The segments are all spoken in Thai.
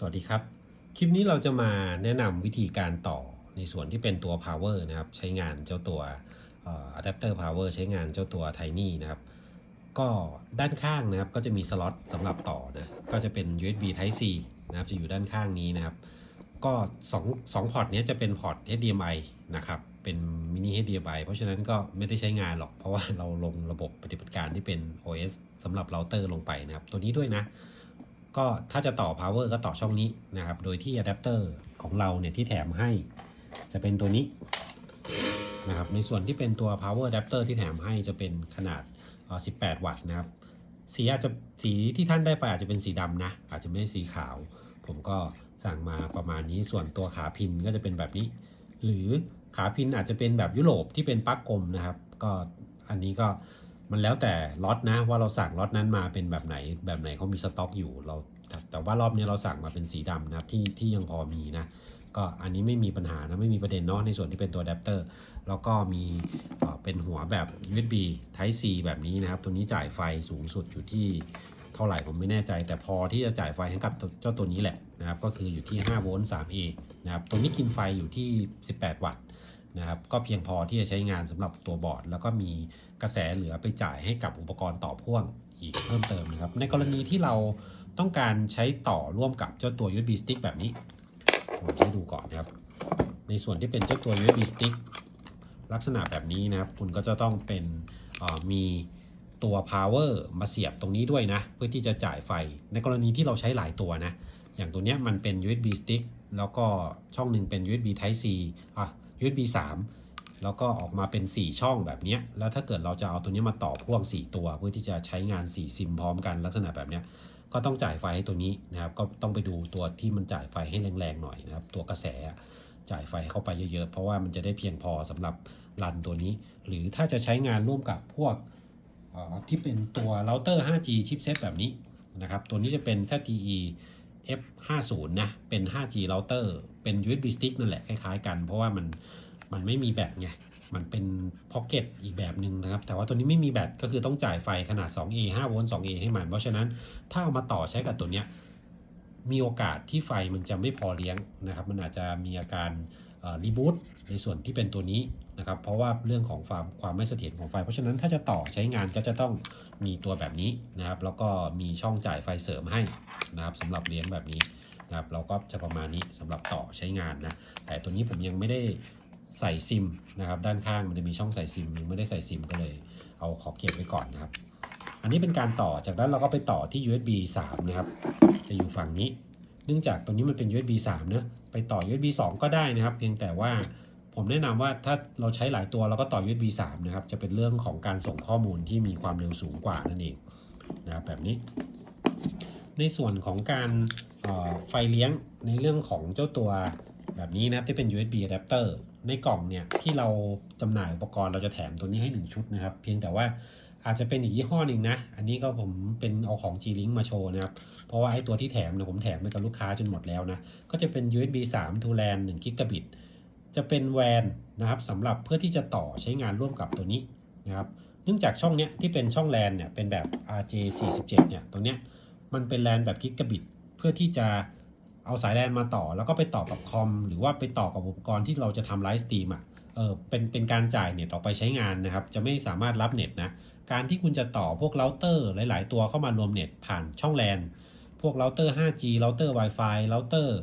สวัสดีครับ คลิปนี้เราจะมาแนะนำวิธีการต่อในส่วนที่เป็นตัว power นะครับ ใช้งานเจ้าตัว adapter power ใช้งานเจ้าตัว tiny นะครับ ก็ด้านข้างนะครับก็จะมีสล็อตสำหรับต่อนะ ก็จะเป็น USB Type C นะครับ จะอยู่ด้านข้างนี้นะครับ ก็2 2พอร์ตนี้จะเป็นพอร์ต HDMI นะครับ เป็นมินิ HDMI เพราะฉะนั้นก็ไม่ได้ใช้งานหรอก เพราะว่าเราลงระบบปฏิบัติการที่เป็น OS สำหรับเราเตอร์ลงไปนะครับ ตัวนี้ด้วยนะ ก็ถ้าจะต่อ power ก็ต่อช่องนี้นะครับ โดยที่อะแดปเตอร์ของเราเนี่ยที่แถมให้จะเป็นตัวนี้นะครับ ในส่วนที่เป็นตัว power adapter ที่แถมให้จะเป็นขนาด 18 วัตต์นะครับ สีอาจจะสีที่ท่านได้ไปอาจจะเป็นสีดำนะ อาจจะไม่ใช่สีขาว ผมก็สั่งมาประมาณนี้ ส่วนตัวขาพินก็จะเป็นแบบนี้ หรือขาพินอาจจะเป็นแบบยุโรปที่เป็นปลั๊กกลมนะครับ ก็อันนี้ก็ มันแล้วแต่ล็อตนะว่าเราสั่งล็อตนั้นมาเป็นแบบไหนแบบไหนเขามีสต็อกอยู่เราแต่ว่ารอบนี้เราสั่งมาเป็นสีดำนะครับที่ที่ยังพอมีนะก็อันนี้ไม่มีปัญหานะไม่มีประเด็นเนาะในส่วนที่เป็นตัวอะแดปเตอร์แล้วก็มีเป็นหัวแบบ USB Type C แบบนี้นะครับ ตัวนี้จ่ายไฟสูงสุดอยู่ที่เท่าไหร่ผมไม่แน่ใจ แต่พอที่จะจ่ายไฟให้กับเจ้าตัวนี้แหละนะครับ ก็คืออยู่ที่5โวลต์ 3A นะครับตัวนี้กินไฟอยู่ที่ 18 วัตต์ นะครับก็เพียงพอที่จะใช้งานสำหรับตัวบอร์ด แล้วก็มีกระแสเหลือไปจ่ายให้กับอุปกรณ์ต่อพ่วงอีกเพิ่มเติมนะครับ ในกรณีที่เราต้องการใช้ต่อร่วมกับเจ้าตัว USB stick แบบนี้ผมจะให้ดูก่อนนะครับ ในส่วนที่เป็นเจ้าตัว USB stick ลักษณะแบบนี้นะครับ คุณก็จะต้องเป็นมีตัว power มาเสียบตรงนี้ด้วยนะ เพื่อที่จะจ่ายไฟ ในกรณีที่เราใช้หลายตัวนะ อย่างตัวเนี้ยมันเป็น USB stick แล้วก็ช่องหนึ่งเป็น USB Type C อะ USB 3 แล้วก็ออกมาเป็น 4 ช่องแบบนี้ แล้วถ้าเกิดเราจะเอาตัวนี้มาต่อพ่วง 4 ตัว เพื่อที่จะใช้งาน 4 ซิมพร้อมกันลักษณะแบบนี้ก็ต้องจ่ายไฟให้ตัวนี้นะครับ ก็ต้องไปดูตัวที่มันจ่ายไฟให้แรงๆหน่อยนะครับ ตัวกระแสจ่ายไฟเข้าไปเยอะๆ เพราะว่ามันจะได้เพียงพอสำหรับรันตัวนี้ หรือถ้าจะใช้งานร่วมกับพวกที่เป็นตัวเราเตอร์ 5G ชิปเซตแบบนี้นะครับ ตัวนี้จะเป็น ZTE F50 นะเป็น 5G เราเตอร์เป็น USB stick นั่นแหละคล้ายๆกัน เพราะว่ามันมันไม่มีแบตไง มันเป็นพ็อกเก็ตอีกแบบหนึ่งนะครับ แต่ว่าตัวนี้ไม่มีแบตก็คือต้องจ่ายไฟขนาด 2A 5โวลต์ 2A ให้มัน เพราะฉะนั้นถ้าเอามาต่อใช้กับตัวเนี้ยมีโอกาสที่ไฟมันจะไม่พอเลี้ยงนะครับ มันอาจจะมีอาการ รีบูตในส่วนที่เป็นตัวนี้นะครับเพราะว่าเรื่องของความความไม่เสถียรของไฟ เพราะฉะนั้นถ้าจะต่อใช้งานก็จะต้องมีตัวแบบนี้นะครับแล้วก็มีช่องจ่ายไฟเสริมให้นะครับสำหรับเลี้ยงแบบนี้นะครับเราก็จะประมาณนี้สำหรับต่อใช้งานนะแต่ตัวนี้ผมยังไม่ได้ใส่ซิมนะครับด้านข้างมันจะมีช่องใส่ซิมยังไม่ได้ใส่ซิมก็เลย เอาขอเก็บไว้ก่อนนะครับ อันนี้เป็นการต่อจากนั้นเราก็ไปต่อที่ USB 3 นะครับ จะอยู่ฝั่งนี้ เนื่องจากตัวนี้มันเป็น USB 3เนะไปต่อ USB 2 ก็ได้นะครับ เพียงแต่ว่าผมแนะนำว่าถ้าเราใช้หลายตัวเราก็ต่อ USB 3 นะครับ จะเป็นเรื่องของการส่งข้อมูลที่มีความเร็วสูงกว่านั่นเองนะครับแบบนี้ ในส่วนของการออไฟเลี้ยงในเรื่องของเจ้าตัวแบบนี้นะที่เป็น USB adapter ในกล่องเนี่ยที่เราจำหน่ายอุปกรณ์เราจะแถมตัวนี้ให้ 1 ชุดนะครับ เพียงแต่ว่า อาจจะเป็นอีกยี่ห้อหนึ่งนะ อันนี้ก็ผมเป็นเอาของ G-Link มาโชว์นะครับ เพราะว่าไอ้ตัวที่แถมเนี่ยผมแถมไปกับลูกค้าจนหมดแล้วนะ ก็จะเป็น USB 3 to LAN 1 Gigabit จะเป็นแวนนะครับสำหรับเพื่อที่จะต่อใช้งานร่วมกับตัวนี้นะครับ เนื่องจากช่องเนี้ยที่เป็นช่องแลนเนี่ยเป็นแบบ RJ47 เนี่ยตรงเนี้ยมันเป็นแลนแบบกิกะบิต เพื่อที่จะเอาสายแลนมาต่อ แล้วก็ไปต่อกับคอมหรือว่าไปต่อกับอุปกรณ์ที่เราจะทำไลฟ์สตรีมอะ เออเป็นเป็นการจ่ายเน็ตออกไปใช้งานนะครับ จะไม่สามารถรับเน็ตนะการที่คุณจะต่อพวกเราเตอร์หลาย ๆ ตัวเข้ามารวมเน็ตผ่านช่องแลนพวกเราเตอร์ 5G เราเตอร์ Wi-Fi เราเตอร์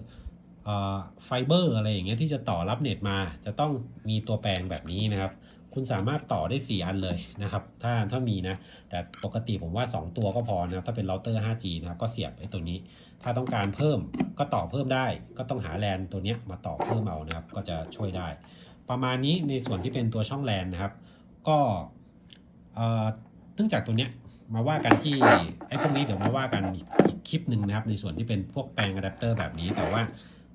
ไฟเบอร์อะไรอย่างเงี้ยที่จะต่อรับเน็ตมา จะต้องมีตัวแปลงแบบนี้นะครับ คุณสามารถต่อได้ 4 อันเลยนะครับ ถ้าถ้ามีนะ แต่ปกติผมว่า 2 ตัวก็พอนะถ้าเป็นเราเตอร์ 5G นะครับก็เสียบไอ้ตัวนี้ ถ้าต้องการเพิ่มก็ต่อเพิ่มได้ ก็ต้องหาแลนตัวเนี้ยมาต่อเพิ่มเอานะครับ ก็จะช่วยได้ ประมาณนี้ในส่วนที่เป็นตัวช่องแลนนะครับ ก็เอ่อเนื่องจากตัวเนี้ยมาว่ากันที่ไอ้พวกนี้เดี๋ยวมาว่ากันอีกอีกคลิปหนึ่งนะครับ ในส่วนที่เป็นพวกแปลงอะแดปเตอร์แบบนี้ แต่ว่า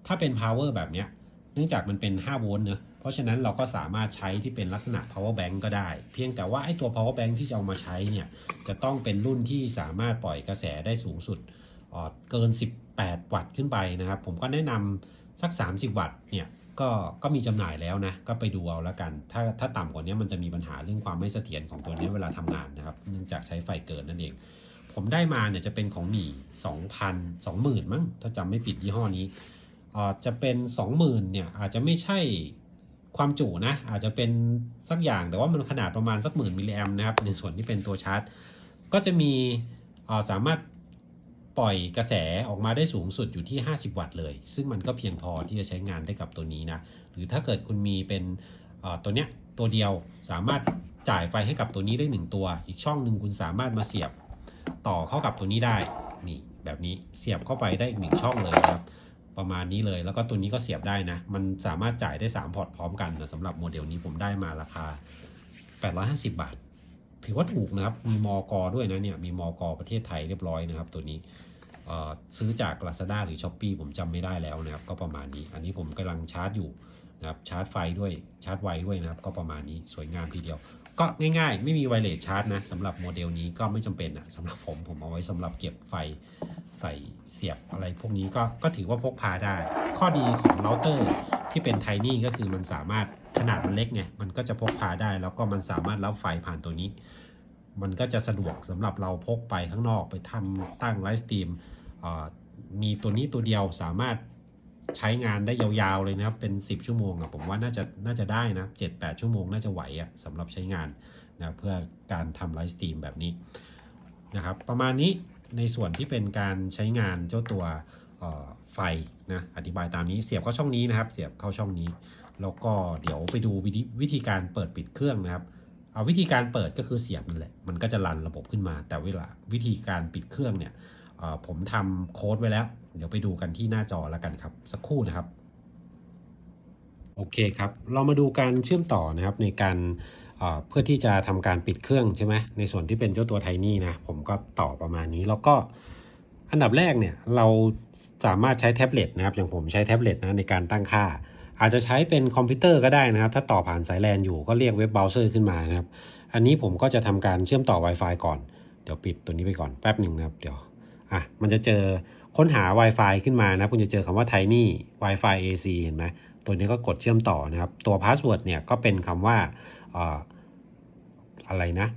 ถ้าเป็น power แบบเนี้ยเนื่องจากมันเป็น 5 โวลต์เนอะเพราะฉะนั้นเราก็สามารถใช้ที่เป็นลักษณะ power bank ก็ได้ เพียงแต่ว่าไอ้ตัว power bank ที่จะเอามาใช้เนี่ยจะต้องเป็นรุ่นที่สามารถปล่อยกระแสได้สูงสุดเเกิน 18 วัตต์ขึ้นไปนะครับ ผมก็แนะนำสัก 30 วัตต์เนี่ย ก็ก็มีจำหน่ายแล้วนะก็ไปดูเอาละกัน ถ้าถ้าต่ำกว่านี้มันจะมีปัญหาเรื่องความไม่เสถียรของตัวนี้เวลาทำงานนะครับ เนื่องจากใช้ไฟเกินนั่นเอง ผมได้มาเนี่ยจะเป็นของหมี่สองพันสองหมื่นมั้งถ้าจำไม่ผิดยี่ห้อนี้อ่าจะเป็นสองหมื่นเนี่ยอาจจะไม่ใช่ความจุนะ อาจจะเป็นสักอย่างแต่ว่ามันขนาดประมาณสักหมื่นมิลลิแอมนะครับในส่วนที่เป็นตัวชาร์จ ก็จะมีอ่าสามารถ ปล่อยกระแสออกมาได้สูงสุดอยู่ที่ 50 วัตต์เลย ซึ่งมันก็เพียงพอที่จะใช้งานได้กับตัวนี้นะ หรือถ้าเกิดคุณมีเป็นตัวเนี้ยตัวเดียวสามารถจ่ายไฟให้กับตัวนี้ได้ 1 ตัว อีกช่องหนึ่งคุณสามารถมาเสียบต่อเข้ากับตัวนี้ได้ นี่แบบนี้เสียบเข้าไปได้อีกหนึ่งช่องเลยครับ ประมาณนี้เลย แล้วก็ตัวนี้ก็เสียบได้นะ มันสามารถจ่ายได้ 3 พอร์ตพร้อมกันนะสำหรับโมเดลนี้ผมได้มาราคา 850 บาท ถือว่าถูกนะครับ มีมอกอด้วยนะเนี่ย มีมอกอประเทศไทยเรียบร้อยนะครับ ตัวนี้ซื้อจาก Lazada หรือ s h อ p e e ผมจำไม่ได้แล้วนะครับ ก็ประมาณนี้ อันนี้ผมกำลังชาร์จอยู่นะครับ ชาร์จไฟด้วย ชาร์จไวด้วยนะครับ ก็ประมาณนี้ สวยงามทีเดียว ก็ง่ายๆ ไม่มีไวเลสชาร์จนะสำหรับโมเดลนี้ก็ไม่จำเป็นนะสำหรับผมผมเอาไว้สำหรับเก็บไฟใส่เสียบอะไรพวกนี้ก็ก็ถือว่าพกพาได้ ข้อดีของเราเตอร์ที่เป็นไทนี่ก็คือมันสามารถ ขนาดมันเล็กไงมันก็จะพกพาได้ แล้วก็มันสามารถรับไฟผ่านตัวนี้ มันก็จะสะดวกสำหรับเราพกไปข้างนอกไปทำตั้งไลฟ์สตรีมอ่อมีตัวนี้ตัวเดียวสามารถใช้งานได้ยาวๆเลยนะครับ เป็น 10 ชั่วโมงอะผมว่าน่าจะน่าจะได้นะ7-8 ชั่วโมงน่าจะไหวอะสำหรับใช้งานนะเพื่อการทำไลฟ์สตรีมแบบนี้นะครับ ประมาณนี้ในส่วนที่เป็นการใช้งานเจ้าตัวไฟ นะอธิบายตามนี้เสียบเข้าช่องนี้นะครับ เสียบเข้าช่องนี้ แล้วก็เดี๋ยวไปดูวิธีการเปิดปิดเครื่องนะครับ เอาวิธีการเปิดก็คือเสียบนั่นแหละมันก็จะรันระบบขึ้นมา แต่เวลาวิธีการปิดเครื่องเนี่ยผมทำโค้ดไว้แล้ว เดี๋ยวไปดูกันที่หน้าจอแล้วกันครับ สักครู่นะครับโอเคครับ เรามาดูการเชื่อมต่อนะครับในการเพื่อที่จะทำการปิดเครื่องใช่ไหมในส่วนที่เป็นเจ้าตัวไทนี่นะ ผมก็ต่อประมาณนี้แล้วก็ อันดับแรกเนี่ยเราสามารถใช้แท็บเล็ตนะครับอย่างผมใช้แท็บเล็ตนะในการตั้งค่า อาจจะใช้เป็นคอมพิวเตอร์ก็ได้นะครับ ถ้าต่อผ่านสายแลนอยู่ก็เรียกเว็บเบราว์เซอร์ขึ้นมานะครับ อันนี้ผมก็จะทำการเชื่อมต่อ Wi-Fi ก่อน เดี๋ยวปิดตัวนี้ไปก่อนแป๊บหนึ่งนะครับ เดี๋ยวอะมันจะเจอค้นหา Wi-Fi ขึ้นมานะคุณจะเจอคำว่า Tiny Wi-Fi AC เห็นไหมตัวนี้ก็กดเชื่อมต่อนะครับ ตัว Password เนี่ยก็เป็นคำว่าอออะไรนะ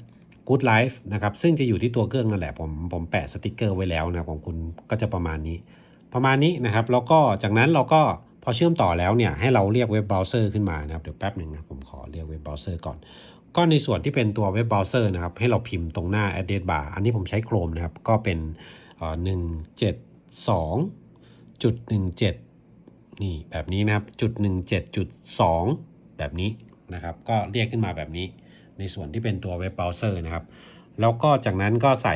Good Life นะครับซึ่งจะอยู่ที่ตัวเครื่องนั่นแหละผมผมแปะสติกเกอร์ไว้แล้วนะครับของคุณก็จะประมาณนี้ ประมาณนี้นะครับ แล้วก็จากนั้นเราก็พอเชื่อมต่อแล้วเนี่ยให้เราเรียกเว็บเบราว์เซอร์ขึ้นมานะครับเดี๋ยวแป๊บหนึ่งนะผมขอเรียกเว็บเบราว์เซอร์ก่อน ก็ในส่วนที่เป็นตัวเว็บเบราว์เซอร์นะครับให้เราพิมพ์ตรงหน้า address bar อันนี้ผมใช้ Chrome นะครับก็เป็นหนึ่งเจ็ดสองจุดหนึ่งเจ็ดนี่แบบนี้นะครับจุดหนึ่งเจ็ดจุดสองแบบนี้นะครับ ก็เรียกขึ้นมาแบบนี้ ในส่วนที่เป็นตัวเว็บเบราว์เซอร์นะครับ แล้วก็จากนั้นก็ใส่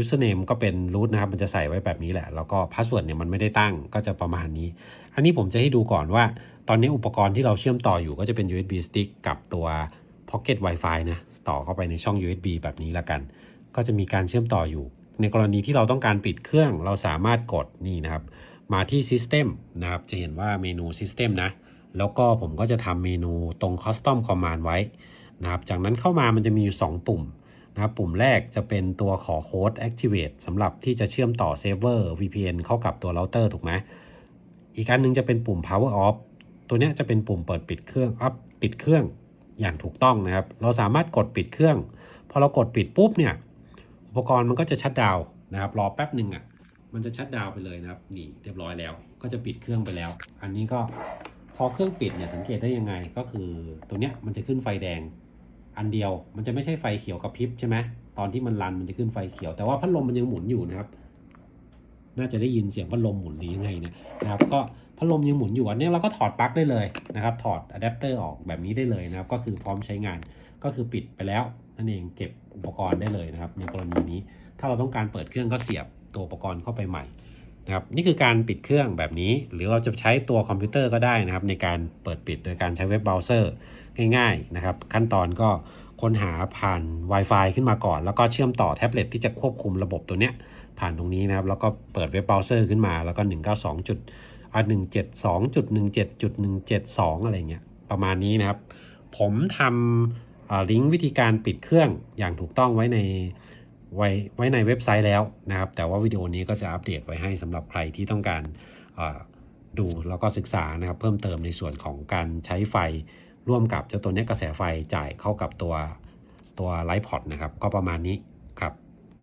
username ก็เป็น root นะครับ มันจะใส่ไว้แบบนี้แหละ แล้วก็ password เนี่ยมันไม่ได้ตั้งก็จะประมาณนี้ อันนี้ผมจะให้ดูก่อนว่า ตอนนี้อุปกรณ์ที่เราเชื่อมต่ออยู่ก็จะเป็น USB stick กับตัว Pocket Wi-Fi นะ ต่อเข้าไปในช่อง USB แบบนี้ละกัน ก็จะมีการเชื่อมต่ออยู่ ในกรณีที่เราต้องการปิดเครื่อง เราสามารถกดนี่นะครับ มาที่ System นะครับ จะเห็นว่าเมนู System นะ แล้วก็ผมก็จะทำเมนูตรง Custom Command ไว้ นะครับ จากนั้นเข้ามามันจะมีอยู่ 2 ปุ่มนะครับปุ่มแรกจะเป็นตัวขอโค้ด activate สำหรับที่จะเชื่อมต่อเซิร์ฟเวอร์ VPN เข้ากับตัวเราเตอร์ถูกไหมอีกอันหนึงจะเป็นปุ่ม power off ตัวนี้จะเป็นปุ่มเปิดปิดเครื่องอัพปิดเครื่องอย่างถูกต้องนะครับ เราสามารถกดปิดเครื่อง พอเรากดปิดปุ๊บเนี่ย อุปกรณ์มันก็จะชัดดาวนะครับ รอแป๊บหนึ่งอะ มันจะชัดดาวไปเลยนะครับ นี่เรียบร้อยแล้ว ก็จะปิดเครื่องไปแล้ว อันนี้ก็พอเครื่องปิดเนี่ยสังเกตได้ยังไงก็คือตัวเนี้ยมันจะขึ้นไฟแดง อันเดียว มันจะไม่ใช่ไฟเขียวกับพริบใช่ไหมตอนที่มันรันมันจะขึ้นไฟเขียว แต่ว่าพัดลมมันยังหมุนอยู่นะครับ น่าจะได้ยินเสียงพัดลมหมุนหรือยังไงเนี่ยนะครับ ก็พัดลมยังหมุนอยู่อันนี้เราก็ถอดปลั๊กได้เลยนะครับ ถอดอะแดปเตอร์ออกแบบนี้ได้เลยนะครับ ก็คือพร้อมใช้งานก็คือปิดไปแล้วนั่นเองเก็บอุปกรณ์ได้เลยนะครับ ในกรณีนี้ ถ้าเราต้องการเปิดเครื่องก็เสียบตัวอุปกรณ์เข้าไปใหม่ นะครับนี่คือการปิดเครื่องแบบนี้ หรือเราจะใช้ตัวคอมพิวเตอร์ก็ได้นะครับในการเปิดปิดโดยการใช้เว็บเบราว์เซอร์ง่ายๆนะครับขั้นตอนก็ค้นหาผ่าน Wi-Fi ขึ้นมาก่อน แล้วก็เชื่อมต่อแท็บเล็ตที่จะควบคุมระบบตัวเนี้ยผ่านตรงนี้นะครับ แล้วก็เปิดเว็บเบราว์เซอร์ขึ้นมาแล้วก็ 192จุดอ่า172.17.172 อะไรเงี้ยประมาณนี้นะครับ ผมทำลิงก์วิธีการปิดเครื่องอย่างถูกต้องไว้ใน ไว้ไว้ในเว็บไซต์แล้วนะครับ แต่ว่าวิดีโอนี้ก็จะอัปเดตไว้ให้สำหรับใครที่ต้องการดูแล้วก็ศึกษานะครับ เพิ่มเติมในส่วนของการใช้ไฟร่วมกับเจ้าตัวนี้กระแสไฟจ่ายเข้ากับตัวตัวไลท์พอตนะครับ ก็ประมาณนี้